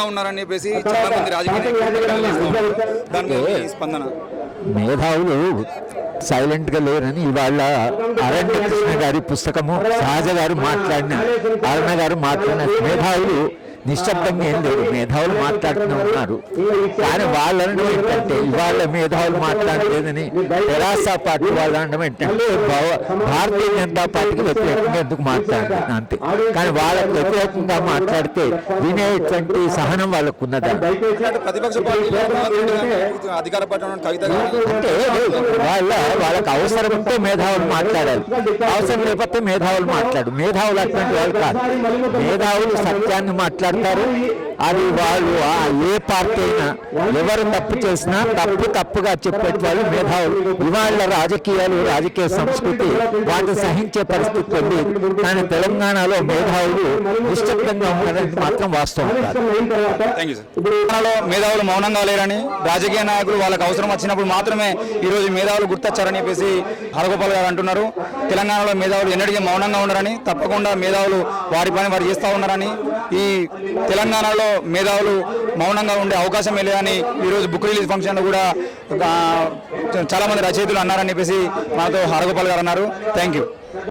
మౌనంగా ఉన్నారని చెప్పేసి చాలా మంది రాజకీయ. దాని స్పందన మేధావులు సైలెంట్గా లేరని ఇవాళ అరణ్య కృష్ణ గారి పుస్తకము సహజ గారు మాట్లాడిన అరుణ గారు మాట్లాడిన మేధావులు నిశ్శబ్దంగా ఏం లేరు మేధావులు మాట్లాడుతూనే ఉన్నారు. కానీ వాళ్ళని ఏంటంటే ఇవాళ మేధావులు మాట్లాడలేదని తెరాస పార్టీ వాళ్ళు అనడం ఏంటంటే భారతీయ జనతా పార్టీకి వ్యతిరేకంగా ఎందుకు మాట్లాడారు అంతే. కానీ వాళ్ళకు వ్యతిరేకంగా మాట్లాడితే వినేటువంటి సహనం వాళ్ళకు ఉన్నదా అంటే వాళ్ళ వాళ్ళకి అవసరం ఉంటే మేధావులు మాట్లాడాలి. అవసరం లేకపోతే మేధావులు మాట్లాడు. మేధావులు అటువంటి వాళ్ళు కాదు. మేధావులు సత్యాన్ని మాట్లాడతారు. అది వాళ్ళు ఏ పార్టీ అయినా ఎవరు తప్పు చేసినా తప్పు తప్పుగా చెప్పేటి వాళ్ళు మేధావులు. ఇవాళ రాజకీయాలు రాజకీయ సంస్కృతి వాటిని సహించే పరిస్థితి ఉంది. కానీ తెలంగాణలో మేధావులు నిశ్శబ్దంగా ఉన్నారని మాత్రం వాస్తవం తెలంగాణలో మేధావులు మౌనంగా లేరని రాజకీయ నాయకులు వాళ్ళకి అవసరం వచ్చినప్పుడు మాత్రమే ఈరోజు మేధావులు గుర్తొచ్చారని చెప్పేసి హరగోపాల్ గారు అంటున్నారు. తెలంగాణలో మేధావులు ఎన్నటికీ మౌనంగా ఉన్నారని తప్పకుండా మేధావులు వారి పని వారు చేస్తూ ఉన్నారని ఈ తెలంగాణలో మేధావులు మౌనంగా ఉండే అవకాశం లేదని ఈరోజు బుక్ రిలీజ్ ఫంక్షన్లో కూడా చాలామంది రచయితలు అన్నారని చెప్పేసి మాతో హరగోపాల్ గారు అన్నారు. Thank you